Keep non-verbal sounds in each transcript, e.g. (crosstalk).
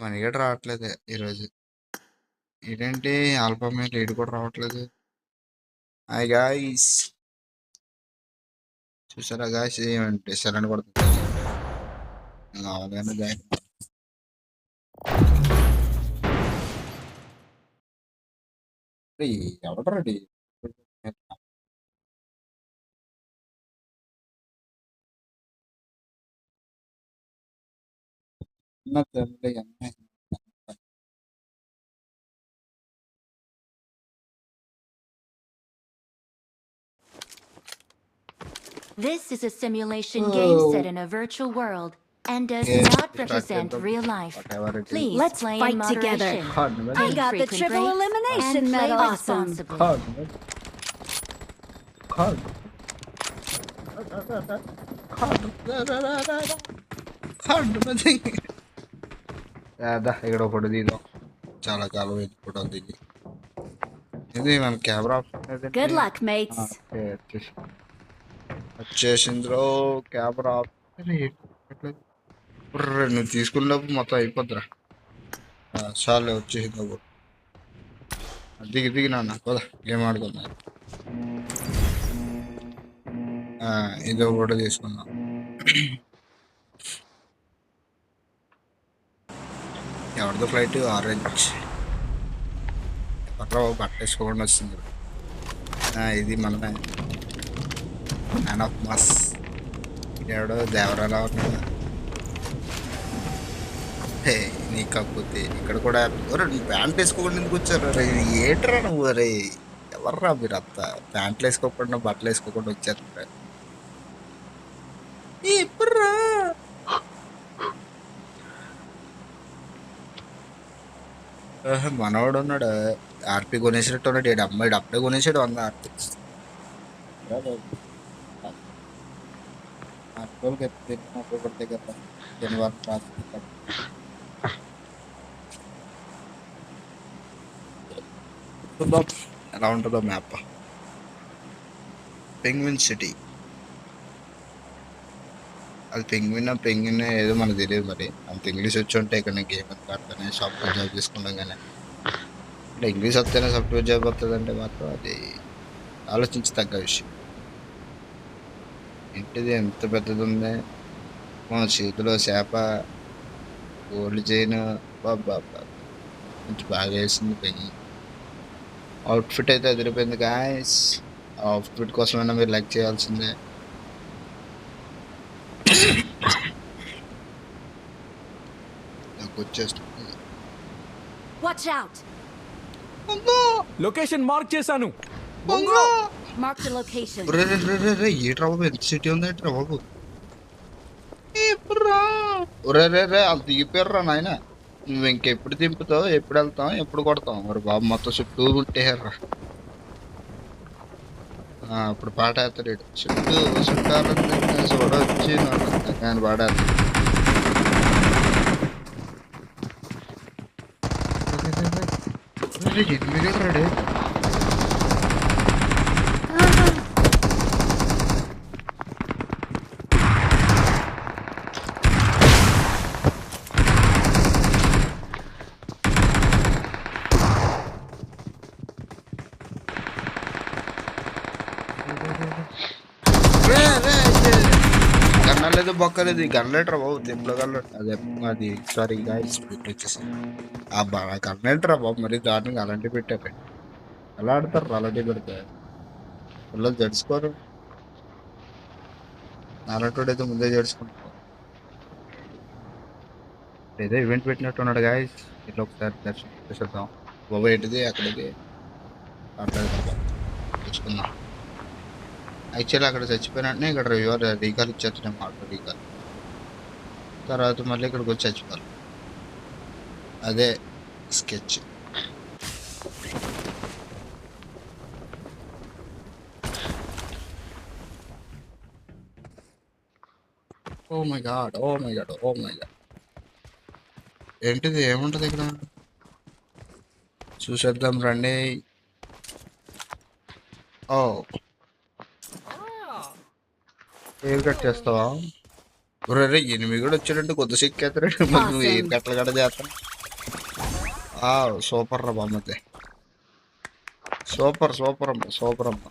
మనీగడ రావట్లేదు ఈరోజు ఇదేంటి ఆల్బమ్ మీద లీడ్ కూడా రావట్లేదు. Hi guys. చూసారా గాయస్? ఏమంటే సరైన కొడుతుంది కావాలని గాయ. ఎవరు எண்ணத்தருளை அன்னை This is a simulation oh. game set in a virtual world and does yeah. not represent real life. Please let's play fight together. I got the triple elimination medal. Awesome. Card. Card. Card. Card. Card. అదా ఇక్కడ ఒకటి తీద్దాం. చాలా కాలం అయింది photo దిగి ఇది మన camera option ఏదండి? Good luck, ఆ, mates. ఓకే, వచ్చేసి. వచ్చేసిందిరో కెమెరా నువ్వు తీసుకున్నప్పుడు మొత్తం అయిపోద్దిరా. ఆ, చాలే వచ్చేసింది. దిగి దిగి నాన్న పద గేమ్ ఆడుకుందాం. ఆ, ఇది ఒకటి తీసుకుందాం. ఎవరిదో ఫ్లైట్ ఆరెంజ్. పట్ల బట్ట వేసుకోకుండా వస్తుంది ఇది మనమే. మ్యాన్ ఆఫ్ మాస్ ఎవడో? దేవరాలా ఉన్నాడు. హే నీ కాకపోతే ఇక్కడ కూడా నీ ప్యాంట్ వేసుకోకుండా ఎందుకు వచ్చారు? రే ఏట్రా నువ్వు? రే ఎవర్రా మీరు అత్త ప్యాంట్లు వేసుకోకుండా బట్టలు వేసుకోకుండా వచ్చారు మనవాడు ఉన్నాడు ఆర్పి కొనేసినట్టు ఉన్నాడు ఏడు అమ్మాయి అప్పుడే కొనేసాడు వంద ఆర్పి ఆర్పి కొడితే కదా శనివారం రాత్రి చూద్దాం ఎలా ఉంటుందో మ్యాప్ పెంగ్విన్ సిటీ అది పెంగ్విన్ పెంగ్విన్ ఏదో మనకు తెలియదు మరి. అంత ఇంగ్లీష్ వచ్చి ఉంటే ఇక్కడ గేమ్ ఆడతానే సాఫ్ట్వేర్ జాబ్ తీసుకున్నాం కానీ. అంటే ఇంగ్లీష్ వస్తేనే సాఫ్ట్వేర్ జాబ్ వస్తుందంటే మాత్రం అది ఆలోచించి తగ్గ విషయం. ఇంటిది ఎంత పెద్దది ఉంది మన చేతిలో చేప గోల్డ్ చైన్ బాబా కొంచెం బాగా వేసింది పెంగి అవుట్ఫిట్ అయితే అదిరిపోయింది గాయస్ అవుట్ఫిట్ కోసమైనా మీరు లైక్ చేయాల్సిందే. వచ్చేస్తుంది. Watch out. లొకేషన్ మార్క్ చేశాను. Mark the location. రే రే రే రే రే ఏ బాబు ఎంత సిటీ ఉంది ఏంట్రా బాబు? ఒరే రే రే వాళ్ళు దిగిపోయారు నాయన. నువ్వు ఇంకెప్పుడు దింపుతావు ఎప్పుడు వెళ్తాం ఎప్పుడు కొడతాం మరి బాబు మొత్తం చుట్టూ ముట్టేయారా ఇప్పుడు పాట వేస్తాడు. చుట్టూ చుట్టాలని చూడొచ్చి నేను పాడేస్తాను ఎనిమిది రాడు గన్నలేదు బొక్కలేదు గన్లేటరా బాబు? తెంపులో గన్లేటర్ అదే అది సారీ గాయస్ వచ్చేసి ఆ గన్లేటరా బాబు మరి దారుణంగా అలాంటివి పెట్టారు ఎలా ఆడతారు అలాంటివి పెడితే? పిల్లలు జడుచుకోరు. అలాంటి అయితే ముందే జడుచుకుంటారు ఏదో ఈవెంట్ పెట్టినట్టు ఉన్నాడు గాయస్ ఇట్లా ఒకసారి దర్శనం చేసేద్దాం. బాబు ఏంటిది? అక్కడికి అట్లా తెచ్చుకుందాం. యాక్చువల్లీ అక్కడ చచ్చిపోయినట్టునే ఇక్కడ రివర్ రీకాల్ ఇచ్చేస్తున్నాం మాట రీకాల్. తర్వాత మళ్ళీ ఇక్కడికి వచ్చి చచ్చిపోవాలి. అదే sketch. Oh my god oh my god oh my god. ఏంటిది ఏముంటది ఇక్కడ? చూసేద్దాం రండి. ఓ. ఏం కట్ చేస్తావా? ఎనిమిది కూడా వచ్చాడంటే కొద్ది సిక్కేస్తాడు. (laughs) నువ్వు ఏం కట్టలు కట్ట చేస్తావు ఆ సూపర్ రా బామ్మతే సూపర్ సూపర్ అమ్మ సూపర్ అమ్మ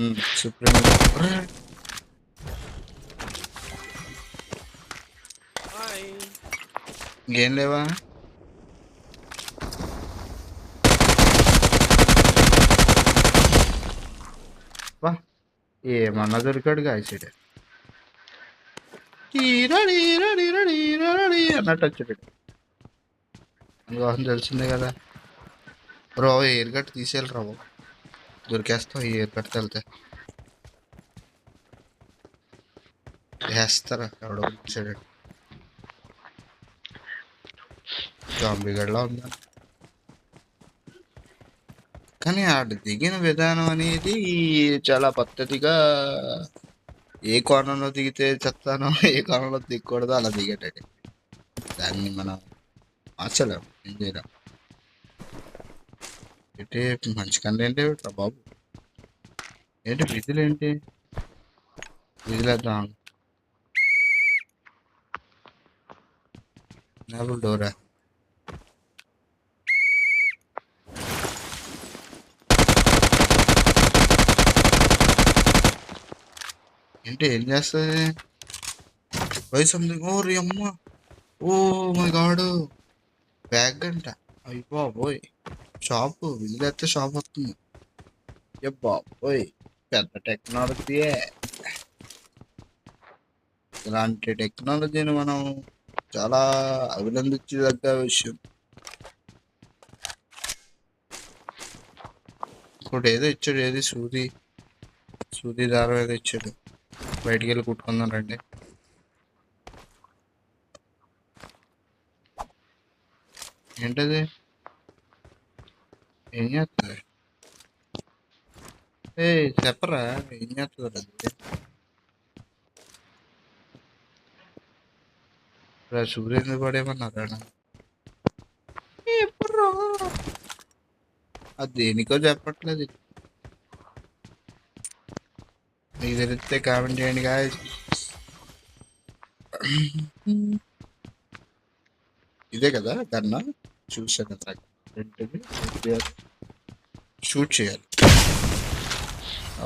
ఉమ్, సుప్రీం అరే, లేవా ఏమన్నా దొరికాడు కాయసాడు అన్నట్టు వచ్చాడు అందుకోసం తెలిసిందే కదా. బ్రో ఎయిర్ కట్ తీసేయాలి బాబు. దొరికేస్తావు ఈ ఎయిర్ కట్ వెళ్తే వేస్తారా? ఎవడో వచ్చాడు. జాంబీ ఉందా కానీ ఆడు దిగిన విధానం అనేది చాలా పద్ధతిగా ఏ కోణంలో దిగితే చెప్తానో ఏ కోణంలో దిగకూడదో అలా దిగేటండి దాన్ని మనం మార్చలేము ఏం చేయలేము ఏంటి మంచి కంటే ఏంటి బాబు. ఏంటి విధులు ఏంటి? విధులేద్దాం డబుల్ డోరా. ఏంటి ఏం చేస్తుంది? వయసు ఓ రీ అమ్మ. ఓ మై గాడు. బ్యాగ్ అంట. అయ్యి బాబోయ్. షాపు విజిలేస్తే షాప్ వస్తుంది. ఏ బాబోయ్. పెద్ద టెక్నాలజీయే ఇలాంటి టెక్నాలజీని మనం చాలా అభినందించదగ్గ విషయం. ఇప్పుడు ఏదో ఇచ్చాడు ఏది? సూది. సూది దారం ఏదో ఇచ్చాడు. బయటికి వెళ్ళి కుట్టుకుందాం రండి. ఏంటది? ఏం చేస్తుంది ఏ చెప్పరా ఏం చేస్తుంది అది రా సూర్యుని పడేమన్నారా ఎప్పుడు అది దేనికో చెప్పట్లేదు. మీకు తెలిస్తే కామెంట్ చేయండి గాయ ఇదే కదా కన్నా చూసాను నాకు షూట్ చేయాలి.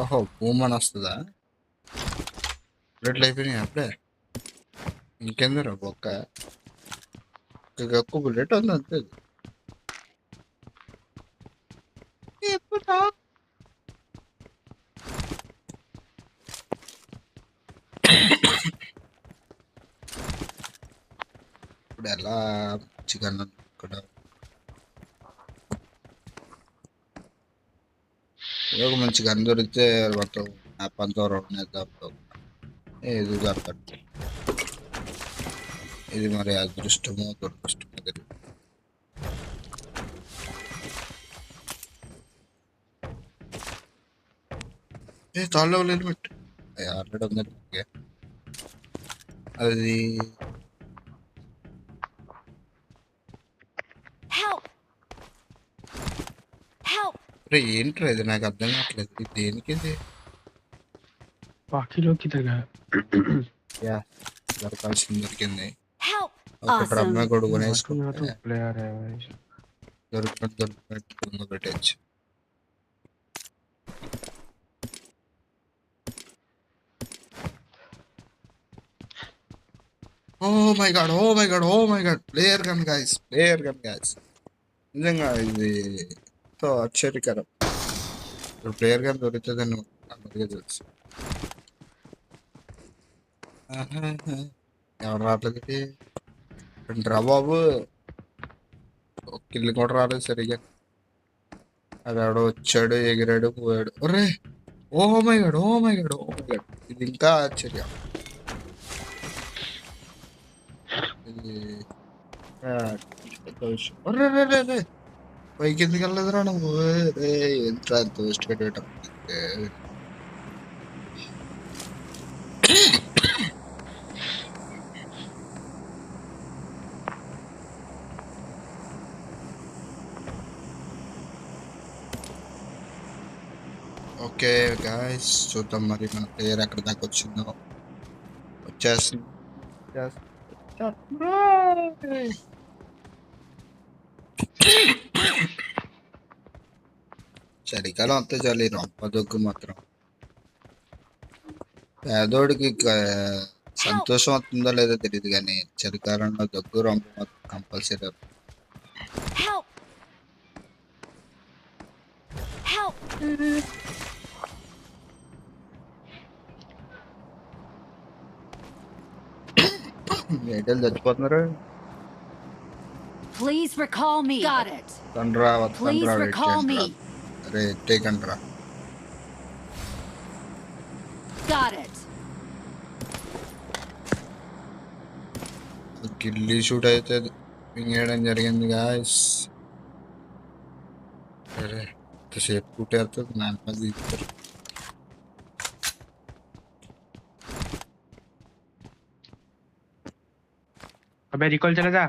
ఓహో భూమని వస్తుందా? బుల్లెట్లు అయిపోయినాయి అప్పుడే? ఇంకెందరు ఒక్క ఒక్క బుల్లెట్ ఉంది అంతే ఇప్పుడు ఎలా చికెన్ ఇక్కడ? ఏదో ఒక మంచి గన్ దొరికితే మొత్తం ఆ పంతో రౌండ్ ఏది దొరకట్టు ఇది మరి అదృష్టమో దురదృష్టమో తెలియదు ఏ తాళ్ళ హెల్మెట్ ఆల్రెడీ ఉందండి అది ఏంట్రా ఇది నాకు అర్థం కావట్లేదు దేనికి ఇది బాకీలోకి యా దొరకాల్సింది దొరికింది ఒకటి అమ్మాయి కూడా కొనేసుకుంటే దొరికినట్టు దొరికినట్టు పెట్టచ్చు ఓ my god oh my god oh my god player gun guys player gun guys నిజంగా ఇది ఎంతో ఆశ్చర్యకరం ఇప్పుడు ప్లేయర్ గన్ దొరుకుతుందని అందరికీ తెలుసు ఆహాహా. ఎవరు రావట్లేదు ఇది? రా బాబు ఒక కిల్లు కూడా రాలేదు సరిగా అది ఎవడో వచ్చాడు ఎగిరాడు పోయాడు ఒరే ఓ my god oh my god oh my god ఇది ఇంకా ఆశ్చర్యం ఇది ఆ, పెద్ద విషయం. ఒరే, రే, రే, రే. పైకి ఎందుకు వెళ్ళలేదురా నువ్వు రే ఎంత ఎంత వేస్ట్ పెట్టేటం ఓకే గాయస్ చూద్దాం మరి మన ప్లేయర్ ఎక్కడ దాకా వచ్చిందో వచ్చేస్తుంది చలికాలం అంతే చాలు రొంప దగ్గు మాత్రం పేదోడికి సంతోషం వస్తుందో లేదో తెలియదు కానీ చలికాలంలో దగ్గు రొంప మాత్రం కంపల్సరీ Help! Help! ఏంటో చచ్చిపోతున్నారు Please recall me. Got it. తండ్రా Please recall me. అరే టేకండ్రా Got it. గిల్లీ షూట్ అయితే మింగేయడం జరిగింది గాయస్ అరే ఎంతసేపు కుట్టేస్తుంది నా మీద తీస్తారు अबे रिकॉल चला जा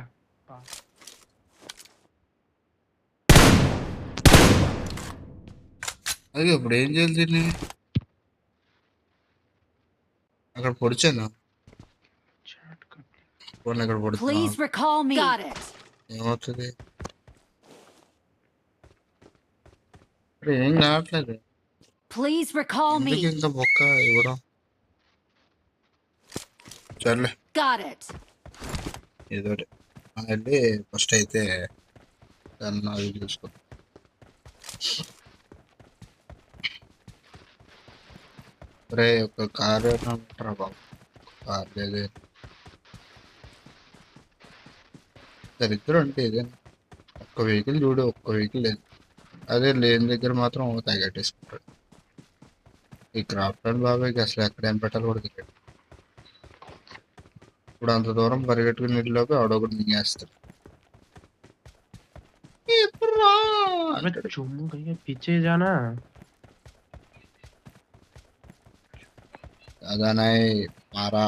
అది ఇప్పుడు ఏం చేయాలి దీన్ని? అక్కడ పొడిచాను అక్కడ పొడిచాను ఏమవుతుంది? ఏం కావట్లేదు. ప్లీజ్ రికాల్ మీ ఇంత బొక్క ఇవ్వడం? సర్లే. ఏదో వెళ్ళి ఫస్ట్ అయితే దాన్ని అది చూసుకో రే ఒక కారు ఉంటారా బాబు కార్ లేదు దరిద్రం అంటే ఏదైనా ఒక్క వెహికల్ చూడు ఒక్క వెహికల్ లేదు అదే లేని దగ్గర మాత్రం ఓ తగ్గట్టేసుకుంటాడు ఈ క్రాఫ్ట్ అండ్ బాబాయ్కి అసలు ఎక్కడ ఏం పెట్టాలో కూడా తెలియదు ఇప్పుడు అంత దూరం పరిగెట్టుకుని నీళ్ళలోకి ఆడొకటి మింగేస్తాడు ఇప్పుడు రా अबे అంటాడు. चुम्मू भैया पीछे जाना అదనాయ్ మారా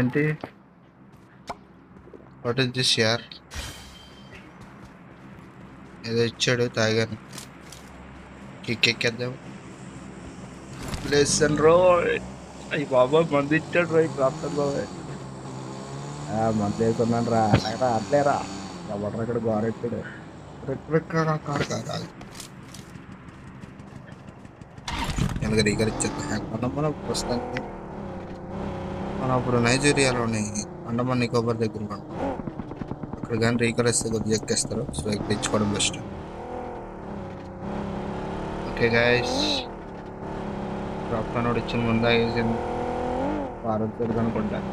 ఏంటి? వాట్ ఇస్ దిస్ యార్ ఏదో ఇచ్చాడు తాగాను. కిక్ ఎక్కేద్దాం. లెసన్ రో అయ్యి బాబాయ్ మంది ఇచ్చాడు రో క్రాఫ్టర్ బాబాయ్. మంది వేసుకున్నాను రా. లేరా అట్లేరా ఎవడరా ఇక్కడ గోరెట్టాడు కాదు కాదు మనం మనం ప్రస్తుతానికి మనం అప్పుడు నైజీరియాలోని అండమాన్ నికోబార్ దగ్గర ఉన్నాం. అక్కడ కానీ రీకరిస్తే కొద్దిగా ఎక్కేస్తారు. సో ఎక్కించుకోవడం బెస్ట్. Okay guys. డ్రాప్ అనోడు ఇచ్చిన ముందా వేసింది అనుకుంటాను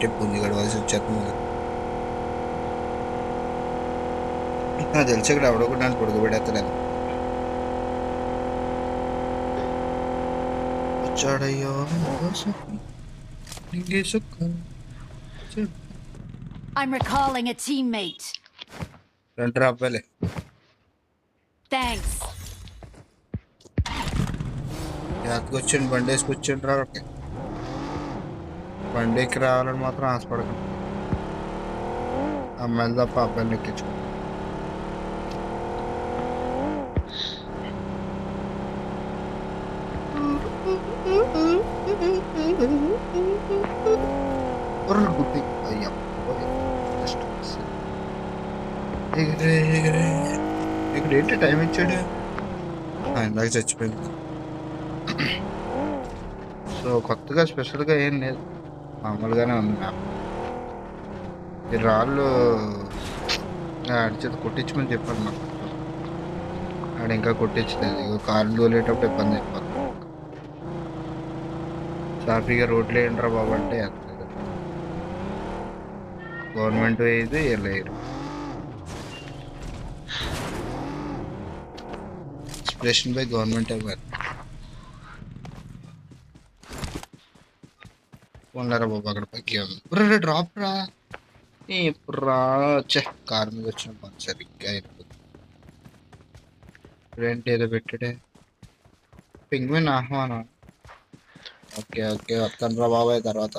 ఏంటి పుంజి గడవాల్సి వచ్చేస్తుంది నాకు తెలిసి ఇక్కడ ఎవడో కూడా నన్ను పొడుగుపెడేస్తాడని వచ్చాడయ్యో. I'm recalling a teammate. రెండు అబ్బాయిలే Thanks. ఎత్తుకొచ్చిండు బండి వేసుకొచ్చిండు రా ఒకటి బండి ఎక్కి రావాలని మాత్రం ఆశపడకండి అమ్మాయిలు తప్ప అబ్బాయిలు ఎక్కించుకో. ఉర్రు అయ్యా ఎగిరే ఎగిరే. ఇక్కడ ఏంటి టైం ఇచ్చాడు? ఇందాక చచ్చిపోయింది. సో కొత్తగా స్పెషల్గా ఏం లేదు. మామూలుగానే ఉంది మ్యాప్ ఈ రాళ్ళు అడిచేది కొట్టించమని చెప్పారు నాకు ఆడ ఇంకా కొట్టించలేదు. ఇక కార్లు తోలేటప్పుడు ఇబ్బంది అయిపోతుంది. సాఫీగా రోడ్లు ఏంట్రా బాబు అంటే గవర్నమెంట్ అయితే వెళ్ళేయరు ఎక్స్ప్రెషన్ బై గవర్నమెంట్ ఇవ్వాలి పోన్లేరా బాబు అక్కడ పైకి? ఉంది డ్రాప్ రా. ఇప్పుడురా కార్ మీద వచ్చిన పని సరిగ్గా అయిపోతుంది రెంట్ ఏదో పెట్టడే. పింగ్విన్ ఆహ్వానం. ఓకే ఓకే వస్తాను రా బాబాయ్ తర్వాత.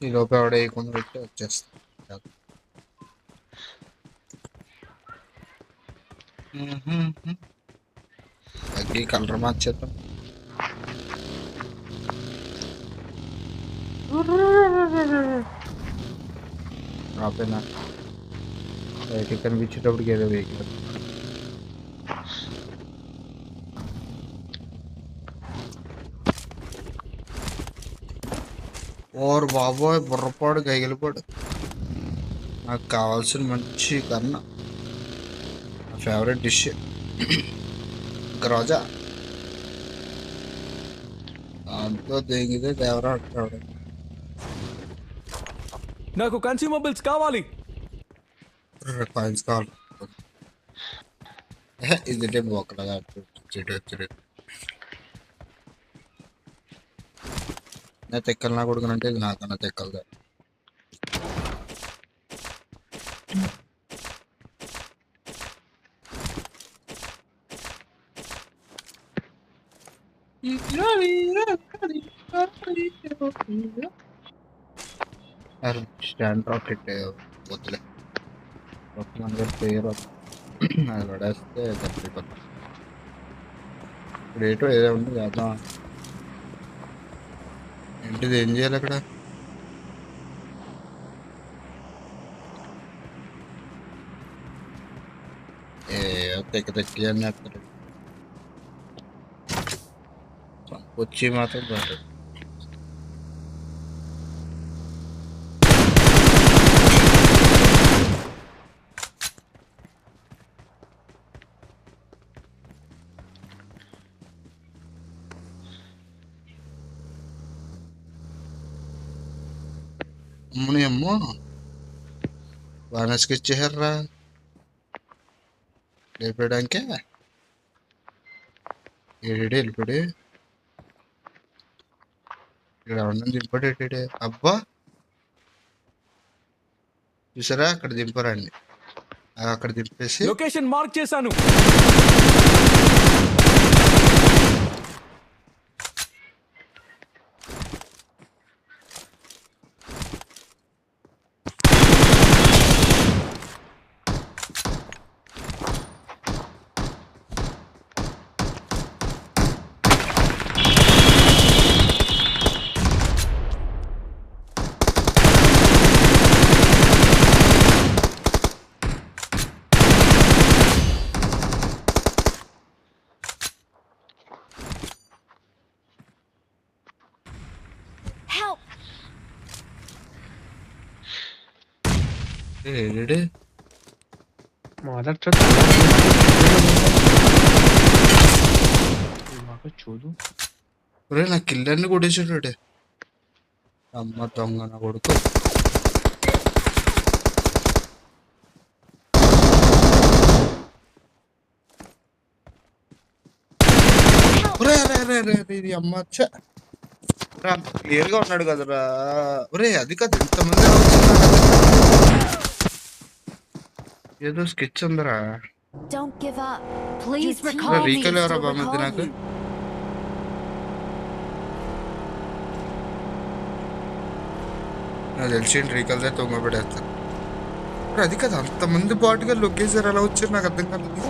ఈ లోపే ఆవిడ వేయకుండా పెట్టి వచ్చేస్తాను తగ్గి కలర్ మార్చేద్దాం. ఆపేనా బయటికి కనిపించేటప్పటికి ఏదో వెహికల్ ఓర్ బాబోయ్ బుర్రపాడు గైగలిపాడు నాకు కావాల్సిన మంచి కన్నా నా ఫేవరెట్ డిష్ రోజా దాంతో దిగితే దేవరా అంటాడు నాకు కన్స్యూమబుల్స్ కావాలి. కాయిన్స్ కావాలి. ఇదిటే బొక్కలగా చెడు వచ్చాడు నా తెక్కలు నా కొడుకునంటే నాకన్నా తెక్కలుగా స్టాండ్ రాకెట్ వద్దులే ఒక మన దగ్గర పేరు అది పడేస్తే తప్పిపోతుంది ఇప్పుడు ఏటో ఏదో ఉంది చేద్దాం ఏంటిది ఏం చేయాలి అక్కడ? తెక్క తెక్కి అని చెప్తారు వచ్చి మాత్రం బాగుంటుంది అమ్మని అమ్మో బాగా ఇచ్చేసారా లేపడానికే ఏడు వెళ్ళిపోయాడు ఇక్కడ ఎవరన్నా దింపాడు ఏటాడే అబ్బా చూసారా అక్కడ దింపరండి ఆ, అక్కడ దింపేసి లొకేషన్ మార్క్ చేశాను Help! ఏడు మొదటి చూద్దాం మాకు చూడు ఒరే నా కిల్లర్ని కొట్టేసాడు అమ్మ దొంగ నా కొడుకు ఒరే అరే అరే అరే అరే, ఇది అమ్మ చ్చ. రా క్లియర్గా ఉన్నాడు కదరా ఒరే అది కాదు ఇంతమంది ఎలా వచ్చిందా నాకు? ఏదో స్కెచ్ ఉందరా. Recall ఎవరా recall నాకు? నాకు తెలిసి రీకల్దే తొంగ పెడేస్తారు అది కదా అంతమంది బాటుగా లొకేషన్ ఎలా వచ్చారు నాకు అర్థం కాలేదు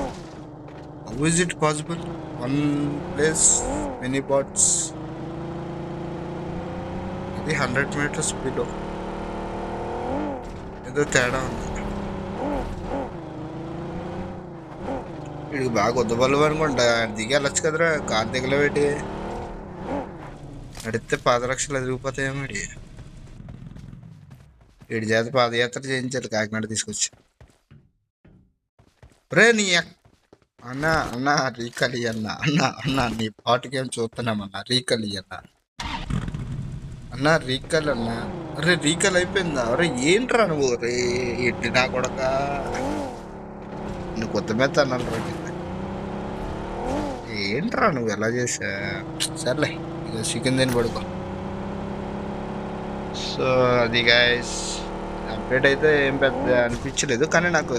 how is it possible one place many boats ఇది హండ్రెడ్ మీటర్స్ స్పీడ్ ఏదో తేడా ఉంది. వీడికి బాగా వద్దబల్లు అనుకుంటా దిగి వెళ్ళొచ్చు కదరా. కార్ దిగలబెట్టి నడిస్తే పాదరక్షలు ఎదిరిగిపోతాయేమో వీడి వీడి చేత పాదయాత్ర చేయించాలి. కాకినాడ తీసుకొచ్చి. రే నీ అన్నా అన్న అన్న రీకలి అన్న అన్న అన్న నీ ఏం చూస్తున్నామన్న రీకలి అన్న. అన్న రీకల్ అన్న. అరే రీకల్ అయిపోయిందా? అరే ఏంట్రా నువ్వు? రే ఎట్టినా కొడక? నువ్వు కొత్త మెత్త అన్నాను ఏంట్రా నువ్వు ఎలా చేసా సర్లే ఇక చికెన్ తిని పడుకో. సో అది గాయస్ అప్డేట్ అయితే ఏం పెద్ద అనిపించలేదు కానీ నాకు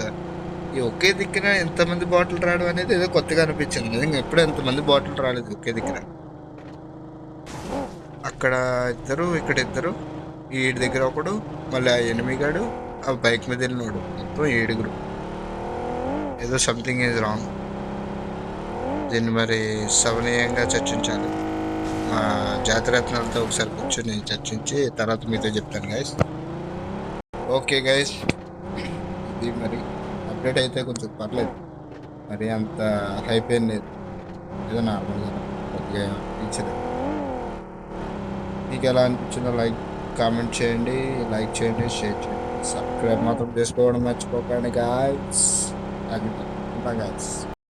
ఈ ఒకే దిక్కున ఎంతమంది బాటిల్ రావడం అనేది ఏదో కొత్తగా అనిపించింది. నిజంగా ఎప్పుడూ ఎంతమంది బాటిల్ రాలేదు ఒకే దిక్కున. అక్కడ ఇద్దరు ఇక్కడ ఇద్దరు ఈడి దగ్గర ఒకడు మళ్ళీ ఆ ఎనిమిగాడు ఆ బైక్ మీద వెళ్ళినోడు. మొత్తం ఏడుగురు ఏదో సంథింగ్ ఈజ్ రాంగ్ దీన్ని మరి సవనీయంగా చర్చించాలి. మా జాతిరత్నాలతో ఒకసారి కూర్చొని చర్చించి తర్వాత మీతో చెప్తాను గైస్ ఓకే గైస్ ఇది మరి అప్డేట్ అయితే కొంచెం పర్లేదు. మరి అంత హైప్ ఏం లేదు. ఏదో నార్మల్గా కొద్దిగా ఇచ్చేది మీకు ఎలా అనిపించిందో లైక్ కామెంట్ చేయండి లైక్ చేయండి షేర్ చేయండి. సబ్స్క్రైబ్ మాత్రం చేసుకోవడం మర్చిపోకండి గాయస్ అది గాయస్